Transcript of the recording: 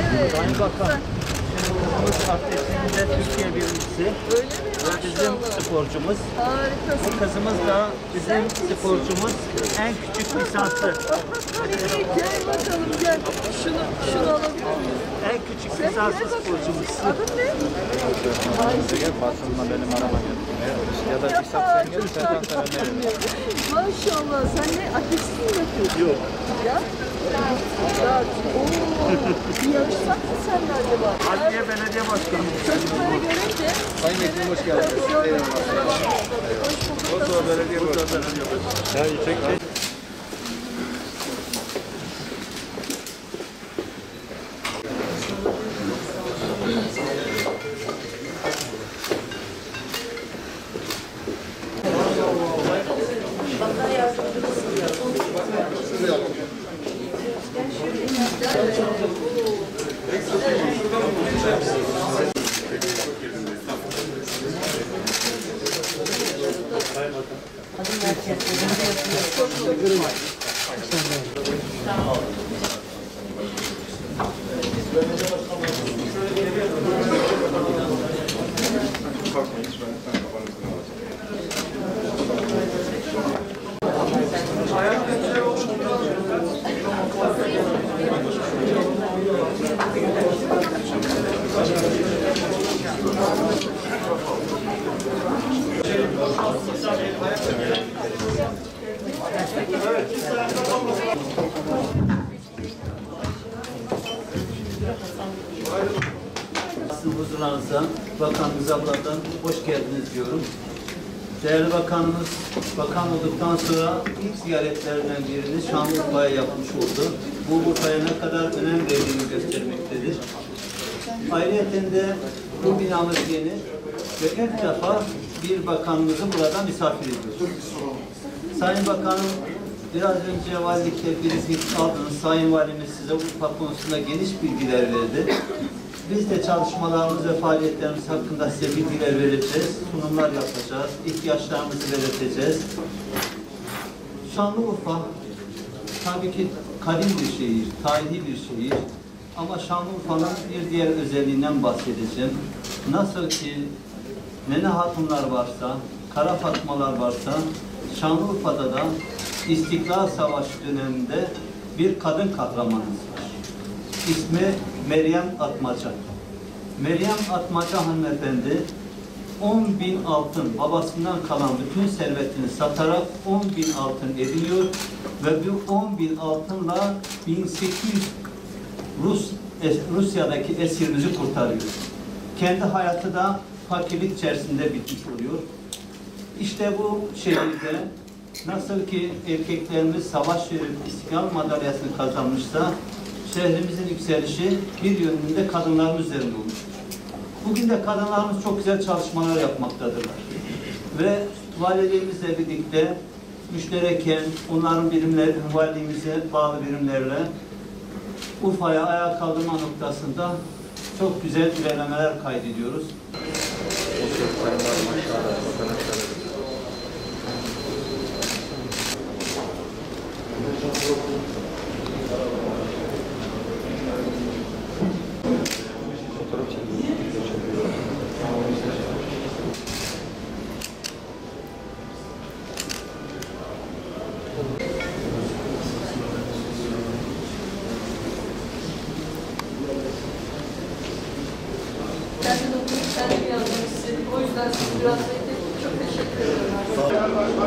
六十多克 Kızımız atletliğinde Türkiye birincisi Öyle mi? ve bizim Maşallah. sporcumuz. Bu Harikasın. kızımız da bizim sporcumuz en küçük lisanslı. Gel bakalım gel. Şunu, şunu alabilir miyiz? En küçük Sen lisanslı gel sporcumuz. Adın ne? Gel basınla benim arama gel. Ya da bir sen sen sana veririm. Maşallah sen ne atletizm mi yapıyorsun? Yok. Ya? Ya, ooo, bir yarışsak mı senle acaba? Adliye Belediye Başkanı. Çocukları görünce... Sayın Vekilim hoş geldiniz. Eyvallah. Hoş bulduk. Belediye Başkanı. Ya Thank you. Sizin huzurlarınıza Bakanımız abladan hoş geldiniz diyorum. Değerli Bakanımız, bakan olduktan sonra ilk ziyaretlerinden birini Şanlıurfa'ya yapmış oldu. Bu Urfa'ya ne kadar önem verdiğini göstermektedir. Ayrıca de bu binamız yeni ve ilk defa bir bakanımızı burada misafir ediyoruz. Sayın Bakanım, biraz önce valilikte bir aldınız. Sayın Valimiz size Urfa konusunda geniş bilgiler verdi. Biz de çalışmalarımız ve faaliyetlerimiz hakkında size bilgiler vereceğiz, sunumlar yapacağız, ihtiyaçlarımızı belirteceğiz. Şanlıurfa tabii ki kadim bir şehir, tarihi bir şehir. Ama Şanlıurfa'nın bir diğer özelliğinden bahsedeceğim. Nasıl ki Nene Hatunlar varsa, Kara Fatmalar varsa, Şanlıurfa'da da İstiklal Savaşı döneminde bir kadın kahramanımız var. İsmi Meryem Atmaca. Meryem Atmaca hanımefendi 10 bin altın babasından kalan bütün servetini satarak 10 bin altın ediniyor ve bu 10 bin altınla 1800 Rus Rusya'daki esirimizi kurtarıyor. Kendi hayatı da fakirlik içerisinde bitmiş oluyor. İşte bu şehirde nasıl ki erkeklerimiz savaş verip istiklal madalyasını kazanmışsa şehrimizin yükselişi bir yönünde kadınların üzerinde olmuştur. Bugün de kadınlarımız çok güzel çalışmalar yapmaktadırlar. Ve valiliğimizle birlikte müştereken onların birimleri, valiliğimize bağlı birimlerle Urfa'ya ayağa kaldırma noktasında çok güzel ilerlemeler kaydediyoruz. Sayın yüzden sizi biraz bekledim. Çok teşekkür ederim.